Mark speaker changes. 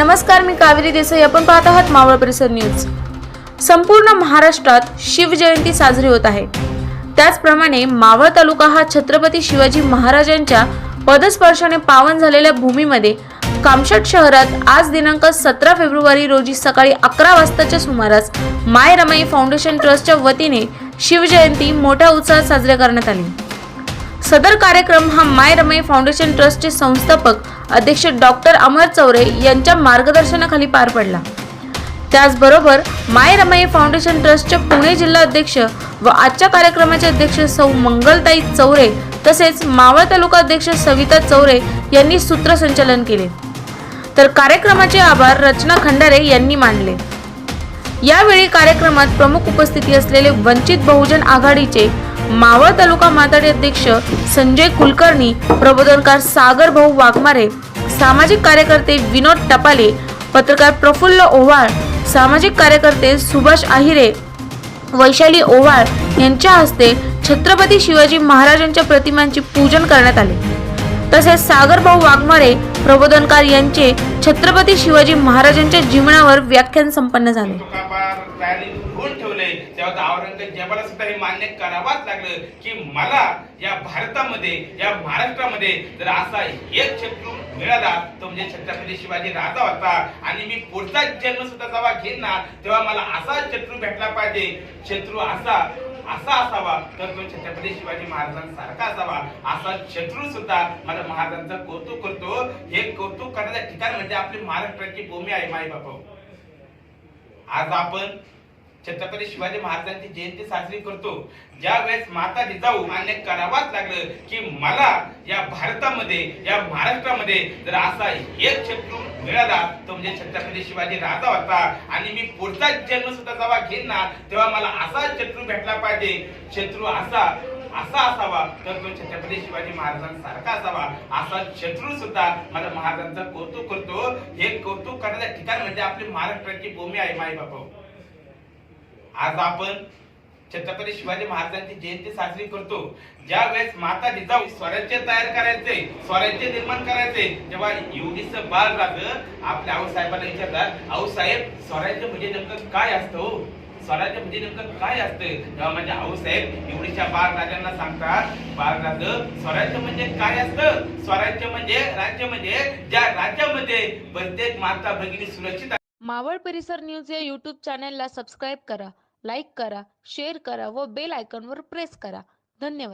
Speaker 1: नमस्कार मी कावेरी देसाई. आपण पाहत आहात मावळ परिसर न्यूज. संपूर्ण महाराष्ट्रात शिवजयंती साजरी होत आहे. त्याचप्रमाणे मावळ तालुका हा छत्रपती शिवाजी महाराजांच्या पदस्पर्शाने पावन झालेल्या भूमीमध्ये कामशेट शहरात आज दिनांक सतरा फेब्रुवारी रोजी सकाळी अकरा वाजताच्या सुमारास माय रमाई फाउंडेशन ट्रस्टच्या वतीने शिवजयंती मोठ्या उत्साहात साजरी करण्यात आली. सदर कार्यक्रम हा माय रमई फाउंडेशन ट्रस्टचे संस्थापक अध्यक्ष डॉक्टर अमर चौरे यांच्या मार्गदर्शनाखाली पार पडला. त्याचबरोबर माय रमई फाउंडेशन ट्रस्टचे पुणे जिल्हा अध्यक्ष व आजच्या कार्यक्रमाचे अध्यक्ष सौ मंगलताई चौरे तसेच मावळ तालुका अध्यक्ष सविता चौरे यांनी सूत्रसंचालन केले. तर कार्यक्रमाचे आभार रचना खंडारे यांनी मानले. यावेळी कार्यक्रमात प्रमुख उपस्थिती असलेले वंचित बहुजन आघाडीचे मावळ तालुका माताडी अध्यक्ष संजय कुलकर्णी प्रबोधनकार सागर भाऊ वाघमारे सामाजिक कार्यकर्ते विनोद टपाले पत्रकार प्रफुल्ल ओव्हाळ सामाजिक कार्यकर्ते सुभाष आहिरे वैशाली ओव्हाळ यांच्या हस्ते छत्रपती शिवाजी महाराजांच्या प्रतिमांचे पूजन करण्यात आले. तसेच सागर भाऊ वाघमारे प्रबोधनकार यांचे छत्रपती शिवाजी महाराजांच्या जीवनावर व्याख्यान संपन्न झाले.
Speaker 2: तेव्हा तर औरंगजेबाला सुद्धा हे मान्य करावाच लागलं की मला या भारतामध्ये या महाराष्ट्रामध्ये जर असा एक शत्रू मिळाला तो म्हणजे छत्रपती शिवाजी राजा होता आणि मी पुढचा जन्म सुद्धा जेव्हा घेईन ना तेव्हा मला असा शत्रू भेटला पाहिजे. शत्रू असा असा असावा तर तो छत्रपती शिवाजी महाराजांसारखा असावा. असा शत्रू सुद्धा माझ्या महाराजांचं कौतुक करतो. हे कौतुक करण्याचं ठिकाण म्हणजे आपली महाराष्ट्राची भूमी आहे माई बापा आज आपण छत्रपती शिवाजी महाराजांची जयंती साजरी करतो. ज्या वेळेस माता जिजाऊ मान्य करावाच लागलं की मला या भारतामध्ये या महाराष्ट्रामध्ये जर असा एक शत्रू मिळाला तो म्हणजे छत्रपती शिवाजी राजा होता. आणि मी पुढचा जन्म सुद्धा जेव्हा घेईन ना तेव्हा मला असा शत्रू भेटला पाहिजे. शत्रू असा असा असावा तर तो छत्रपती शिवाजी महाराजांसारखा असावा. असा शत्रू सुद्धा मला महाराजांचं कौतुक करतो. हे कौतुक करण्याचं ठिकाण म्हणजे आपली महाराष्ट्राची भूमी आहे माई बापा आज आपण छत्रपती शिवाजी महाराजांची जयंती साजरी करतो. ज्या वेळेस माता जिजाऊ स्वराज्य तयार करायचे स्वराज्य निर्माण करायचे जेव्हा युगीच बाळ राग आपल्या आऊसाहेबांना विचारतात आऊसाहेब स्वराज्य म्हणजे नेमकं काय असतं हो? स्वराज्य म्हणजे नेमकं काय असतं? तेव्हा म्हणजे आऊसाहेब एवढीच्या बाळ राजांना सांगतात बाळ राज स्वराज्य म्हणजे काय असतं? स्वराज्य म्हणजे राज्य म्हणजे ज्या राज्यामध्ये प्रत्येक माता भगिनी सुरक्षित
Speaker 1: मावळ परिसर न्यूज या युट्यूब चॅनेलला सबस्क्राईब करा. लाईक करा शेअर करा व बेल आयकॉनवर प्रेस करा. धन्यवाद.